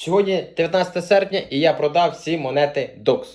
Сьогодні 19 серпня і я продав всі монети DOX.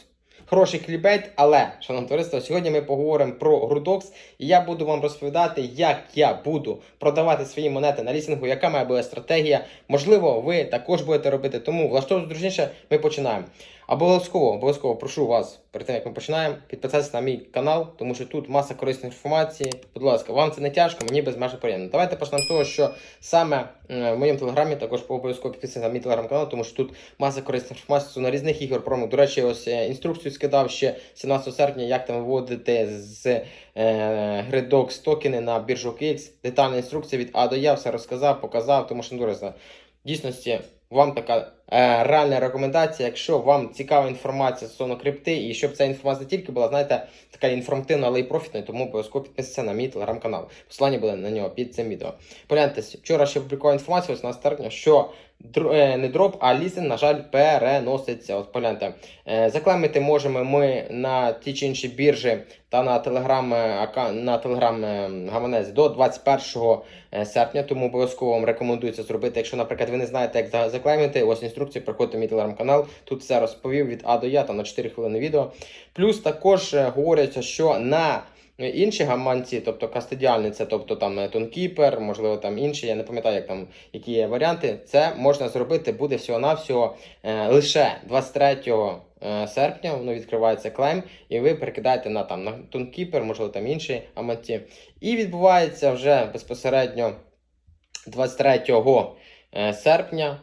Хороший клібейт, але, шановне товариство, сьогодні ми поговоримо про Грудокс, і я буду вам розповідати, як я буду продавати свої монети на лісінгу, яка має бути стратегія. Можливо, ви також будете робити. Тому влаштовуйтесь дружніше, ми починаємо. Обов'язково, обов'язково прошу вас, перед тим як ми починаємо, підписатися на мій канал, тому що тут маса корисної інформації. Будь ласка, вам це не тяжко, мені безмежно приємно. Давайте почнемо з того, що саме е, в моєму телеграмі також обов'язково підписуйтесь на мій телеграм-канал, тому що тут маса корисної інформації на різних ігор промок. До речі, ось е, інструкцію скидав ще 17 серпня, як там виводити з е, гри токени на біржу KX. Детальна інструкція від А до Я, все розказав, показав, тому що ну, в дійсності вам така е, реальна рекомендація, якщо вам цікава інформація стосовно крипти, і щоб ця інформація не тільки була, знаєте, така інформативна, але й профітна, тому обов'язково підписуйтесь на мій телеграм-канал. Посилання буде на нього під цим відео. Погляньте, вчора ще публікував інформацію, ось на серпня, що не дроп, а лізинг, на жаль, переноситься. От погляньте, е, заклемити можемо ми на ті чи інші біржі та на телеграм е, на телеграм е, гаманець до 21 е, серпня, тому обов'язково вам рекомендується зробити. Якщо, наприклад, ви не знаєте, як за- заклеймити, ось інструкції, приходьте в мій телеграм-канал. Тут все розповів від А до Я, там на 4 хвилини відео. Плюс також е, говориться, що на інші гаманці, тобто кастодіальні, це тобто там е, Тонкіпер, можливо, там інші, я не пам'ятаю, як там які є варіанти. Це можна зробити буде всього-навсього е, лише 23 е, серпня. Воно відкривається клейм, і ви перекидаєте на там на Тонкіпер, можливо, там інші гаманці. І відбувається вже безпосередньо 23 е, серпня.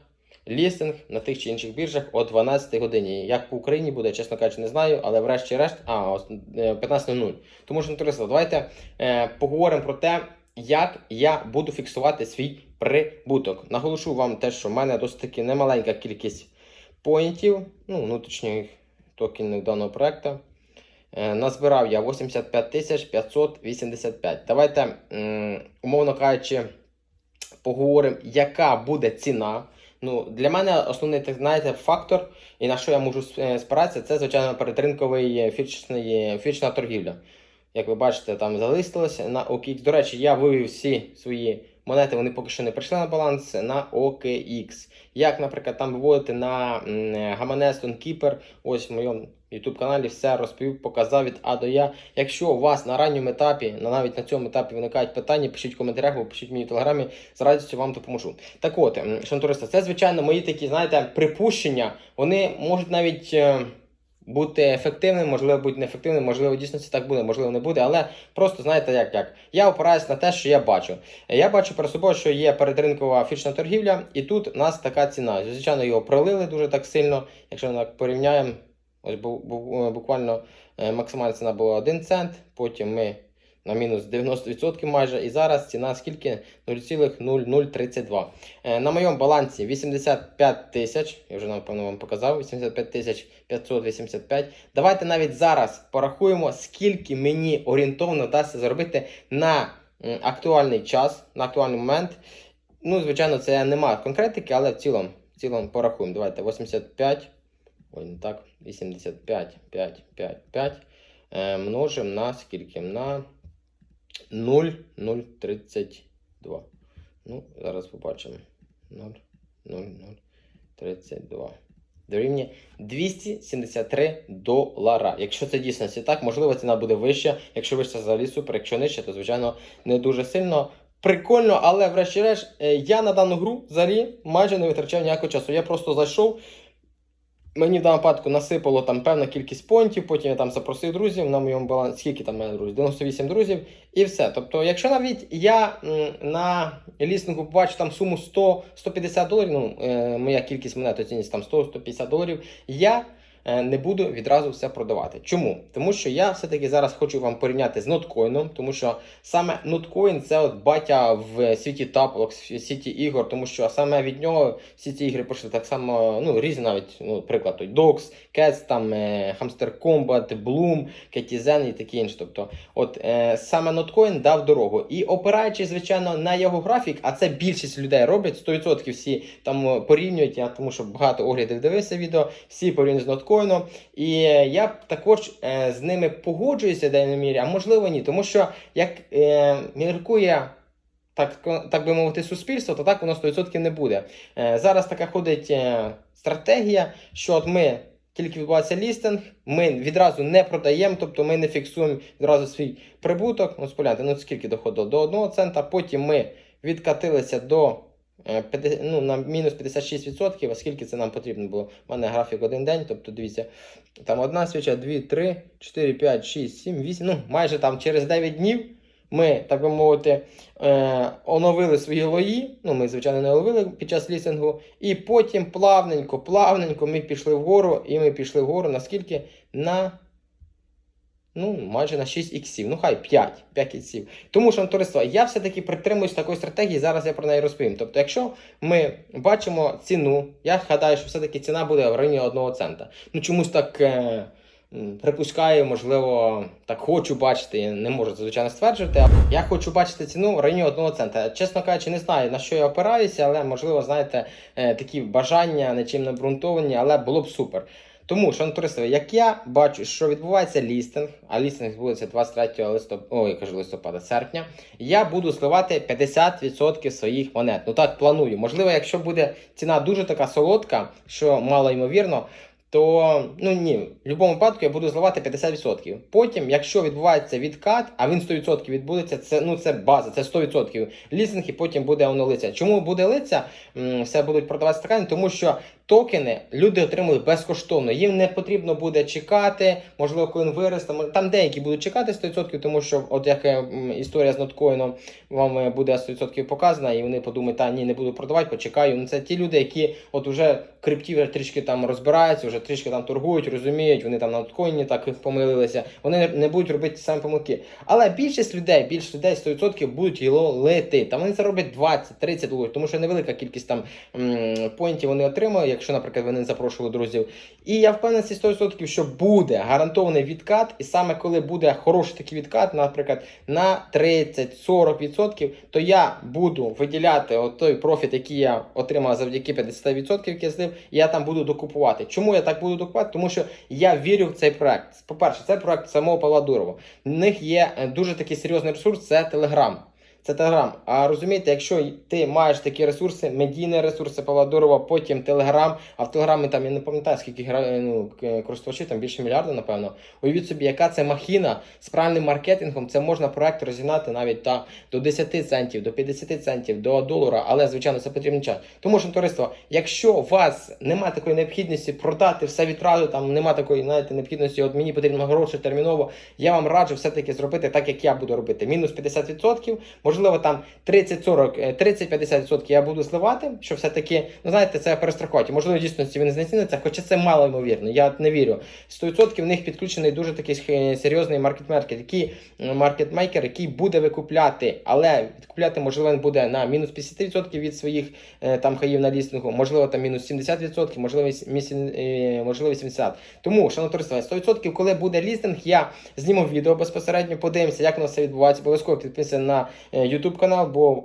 Лістинг на тих чи інших біржах о 12 годині. Як по Україні буде, чесно кажучи, не знаю, але врешті-решт, а ось, е, 15.00. Тому що товариство, давайте е, поговоримо про те, як я буду фіксувати свій прибуток. Наголошу вам те, що в мене досить таки немаленька кількість поінтів, ну, внутрішніх токенів даного проекту. Е, Назбирав я 85 585. Давайте, умовно кажучи, поговоримо, яка буде ціна. Ну, для мене основний так знаєте, фактор, і на що я можу е, спиратися, це звичайно передринковий е, фічний, фічна торгівля. Як ви бачите, там залистилося на OKX. До речі, я вивів всі свої монети, вони поки що не прийшли на баланс на OKX. Як, наприклад, там виводити на Гаманестон-Кіпер, ось в моєму YouTube каналі все розповів, показав від А до Я. Якщо у вас на ранньому етапі, навіть на цьому етапі виникають питання, пишіть в коментарях або пишіть мені в телеграмі, з радістю вам допоможу. Так от, туристи, це звичайно мої такі, знаєте, припущення. Вони можуть навіть. е, Бути ефективним, можливо, бути неефективним, можливо, дійсно це так буде, можливо, не буде, але просто знаєте, як як. Я опираюсь на те, що я бачу. Я бачу перед собою, що є передринкова фічна торгівля, і тут у нас така ціна. Звичайно, його пролили дуже так сильно. Якщо ми так порівняємо, буквально е, максимальна ціна була 1 цент, потім ми на мінус 90% майже, і зараз ціна скільки? 0,0032. Е, На моєму балансі 85 тисяч, я вже напевно вам показав, 85 тисяч 585. Давайте навіть зараз порахуємо, скільки мені орієнтовно вдасться заробити на актуальний час, на актуальний момент. Ну, звичайно, це немає конкретики, але в цілому, в цілому порахуємо. Давайте 85. Ой, не так. 85, 5, 5, 5. Е, множимо на скільки? На 0,032. Ну, зараз побачимо. 0,0032. Дорівнює 273 долара. Якщо це дійсно так, можливо, ціна буде вища. Якщо вища, взагалі супер. Якщо нижча, то звичайно не дуже сильно. Прикольно, але врешті-решт, е, я на дану гру взагалі майже не витрачав ніякого часу. Я просто зайшов. Мені в даному випадку насипало там певна кількість понтів, потім я там запросив друзів на моєму балансі. Скільки там мене друзів? 98 друзів, і все. Тобто, якщо навіть я на лістингу побачу там суму 100-150 доларів, ну е, моя кількість монет оцінюється там 100-150 доларів, я не буду відразу все продавати. Чому? Тому що я все-таки зараз хочу вам порівняти з ноткоїном, тому що саме ноткоін це от батя в світі тапок, в світі ігор, тому що саме від нього всі ці ігри пішли так само, ну різні навіть, ну, приклад той Dogs, Cats, там е, Hamster Combat, Bloom, Ketizen і таке інше. Тобто, от е, саме ноткоін дав дорогу. І опираючись, звичайно, на його графік, а це більшість людей роблять, 100% всі там е, порівнюють, я тому що багато оглядів дивився відео, всі порівнюють з ноткоїном. І е, я також е, з ними погоджуюся в деякій мірі, а можливо ні, тому що як е, міркує так, так би мовити, суспільство, то так воно 100% не буде. Зараз така ходить стратегія, що от ми тільки відбувається лістинг, ми відразу не продаємо, тобто ми не фіксуємо відразу свій прибуток. Ну, спогляньте, ну скільки доходило? До 1 цента, потім ми відкатилися до 50, ну, на мінус 56%, а скільки це нам потрібно було? У мене графік один день, тобто дивіться, там одна свіча, 2, 3, 4, 5, 6, 7, 8, ну майже там через 9 днів ми, так би мовити, е, оновили свої лої. Ну, ми, звичайно, не оновили під час лістингу. І потім плавненько, плавненько ми пішли вгору, і ми пішли вгору наскільки? На. Ну, майже на 6 іксів, ну хай 5, 5 іксів. Тому що, товариство, я все-таки притримуюсь такої стратегії, зараз я про неї розповім. Тобто, якщо ми бачимо ціну, я гадаю, що все-таки ціна буде в районі 1 цента. Ну чомусь так е, припускаю, можливо, так хочу бачити, не можу звичайно стверджувати. Я хочу бачити ціну в районі 1 цента. Чесно кажучи, не знаю на що я опираюся, але можливо, знаєте, е, такі бажання нічим не обґрунтовані, але було б супер. Тому, шановні туристи, як я бачу, що відбувається лістинг, а лістинг відбудеться 23 листопада, ой, кажу листопада, серпня, я буду зливати 50% своїх монет. Ну так планую. Можливо, якщо буде ціна дуже така солодка, що мало ймовірно, то ну ні, в будь-якому випадку я буду зливати 50%. Потім, якщо відбувається відкат, а він 100% відбудеться, це ну це база, це 100%. Лістинг і потім буде воно лиця. Чому буде лиця? Все будуть продавати стакани, тому що токени люди отримують безкоштовно. Їм не потрібно буде чекати, можливо, коли він виросте. Там деякі будуть чекати 100%, тому що, от як е, історія з ноткоїном вам е, буде 100% показана, і вони подумають, та ні, не буду продавати, почекаю. Ну це ті люди, які от уже крипті вже трішки там розбираються, вже трішки там торгують, розуміють, вони там на ноткоїні так помилилися. Вони не- будуть робити самі помилки. Але більшість людей, більшість людей 100% будуть його лити. Там вони це роблять 20-30 доларів, тому що невелика кількість там поінтів вони отримали, якщо, наприклад, вони запрошували друзів. І я впевнений 100%, що буде гарантований відкат, і саме коли буде хороший такий відкат, наприклад, на 30-40%, то я буду виділяти той профіт, який я отримав завдяки 50%, який я злив, я там буду докупувати. Чому я так буду докупувати? Тому що я вірю в цей проект. По-перше, це проект самого Павла Дурова. В них є е, дуже такий серйозний ресурс, це Телеграм. Це Телеграм. А розумієте, якщо ти маєш такі ресурси, медійні ресурси Павла Дурова, потім Телеграм, а в Телеграмі там я не пам'ятаю, скільки гра- ну, користувачів, там більше мільярда, напевно. Уявіть собі, яка це махіна з правильним маркетингом, це можна проект розігнати навіть та до 10 центів, до 50 центів, до долара, але звичайно це потрібен час. Тому що товариство, якщо у вас немає такої необхідності продати все відразу, там немає такої знаєте, необхідності, от мені потрібно гроші терміново, я вам раджу все-таки зробити так, як я буду робити. Мінус 50%, можливо, там 30-40, е, 30-50% я буду зливати, що все-таки, ну знаєте, це перестрахувати. Можливо, в дійсності він знеціниться, хоча це мало ймовірно. Я не вірю. 100% в них підключений дуже такий е, серйозний маркетмейкер, який маркетмейкер, який буде викупляти, але відкупляти, можливо, він буде на мінус 50% від своїх е, там хаїв на лістингу, можливо, там мінус 70%, можливо, е, можливо 80%. Тому, шановне товариство, 100% коли буде лістинг, я зніму відео безпосередньо, подивимося, як воно все відбувається. Обов'язково підписуйтесь на е, YouTube канал, бо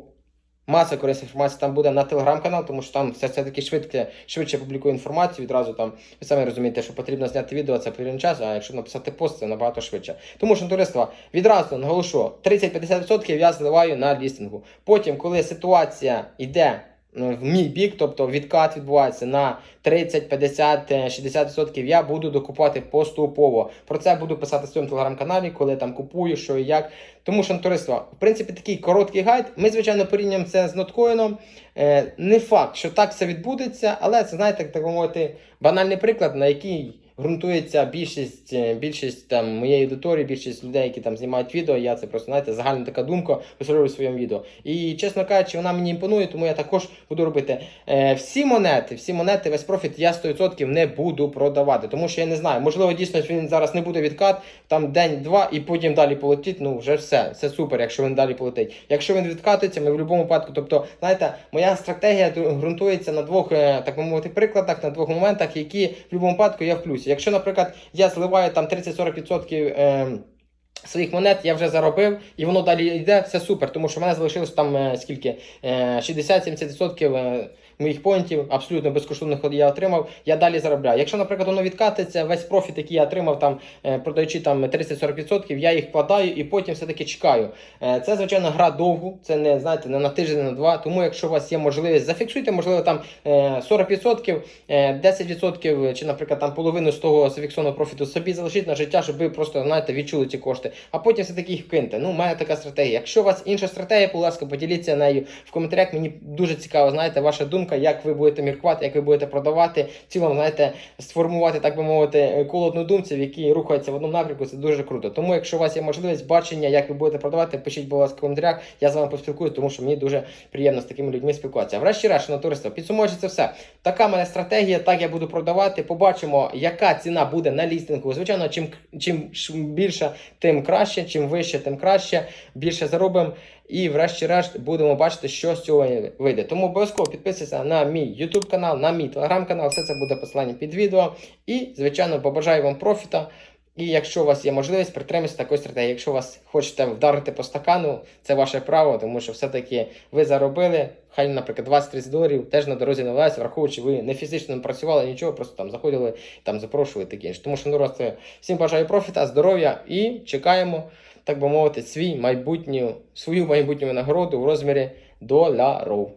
маса корисної інформації там буде на телеграм-канал, тому що там все, все таки швидке, швидше публікує інформацію. Відразу там ви самі розумієте, що потрібно зняти відео, це потрібен час, а якщо написати пост, це набагато швидше. Тому що товариство, відразу наголошу, 30-50% я зливаю на лістингу. Потім, коли ситуація йде в мій бік, тобто відкат відбувається на 30, 50, е, 60%, я буду докупати поступово. Про це буду писати в своєму телеграм-каналі, коли там купую, що і як. Тому що товариство, в принципі, такий короткий гайд. Ми, звичайно, порівняємо це з ноткоїном. Е, не факт, що так все відбудеться, але це, знаєте, так мовити, банальний приклад, на який ґрунтується більшість, е, більшість там моєї аудиторії, більшість людей, які там знімають відео. Я це просто знаєте, загальна така думка висловлюю в своєму відео. І чесно кажучи, вона мені імпонує, тому я також буду робити е, всі монети, всі монети, весь профіт я 100% не буду продавати. Тому що я не знаю, можливо, дійсно він зараз не буде відкат, там день-два, і потім далі полетить. Ну вже все, це супер, якщо він далі полетить. Якщо він відкатується, ми в будь-якому випадку. Тобто, знаєте, моя стратегія ґрунтується на двох, е, так би мовити, прикладах, на двох моментах, які в будь-якому випадку я в плюсі. Якщо, наприклад, я зливаю там 30-40%. Е, Своїх монет я вже заробив, і воно далі йде, все супер, тому що в мене залишилось там е, скільки е, 60-70% е, моїх поінтів, абсолютно безкоштовних я отримав, я далі заробляю. Якщо, наприклад, воно відкатиться, весь профіт, який я отримав, там, е, продаючи там 30-40%, я їх вкладаю і потім все-таки чекаю. Е, Це, звичайно, гра довгу, це не знаєте, не на тиждень, не на два. Тому, якщо у вас є можливість, зафіксуйте, можливо, там е, 40%, е, 10% чи, наприклад, там половину з того зафіксованого профіту собі залишіть на життя, щоб ви просто знаєте, відчули ці кошти, а потім все-таки їх киньте. Ну, мене така стратегія. Якщо у вас інша стратегія, будь ласка, поділіться нею в коментарях. Мені дуже цікаво, знаєте, ваша думка, як ви будете міркувати, як ви будете продавати. В цілому, знаєте, сформувати, так би мовити, коло однодумців, які рухаються в одному напрямку. Це дуже круто. Тому, якщо у вас є можливість бачення, як ви будете продавати, пишіть, будь ласка, в коментарях. Я з вами поспілкуюся, тому що мені дуже приємно з такими людьми спілкуватися. Врешті-решт, на туристів, підсумуючи це все. Така в мене стратегія, так я буду продавати. Побачимо, яка ціна буде на лістингу. Звичайно, чим, чим більше, тим краще, чим вище, тим краще. Більше заробимо. І врешті-решт будемо бачити, що з цього вийде. Тому обов'язково підписуйся на мій YouTube канал, на мій телеграм канал. Все це буде посилання під відео. І, звичайно, побажаю вам профіта. І якщо у вас є можливість, притримуйтесь такої стратегії. Якщо вас хочете вдарити по стакану, це ваше право, тому що все-таки ви заробили, хай, наприклад, 20-30 доларів теж на дорозі валялися, враховуючи, ви не фізично не працювали, нічого, просто там заходили, там запрошували таке інше. Тому що ну, всім бажаю профіта, здоров'я і чекаємо, так би мовити, свій майбутню, свою майбутню нагороду в розмірі доларів.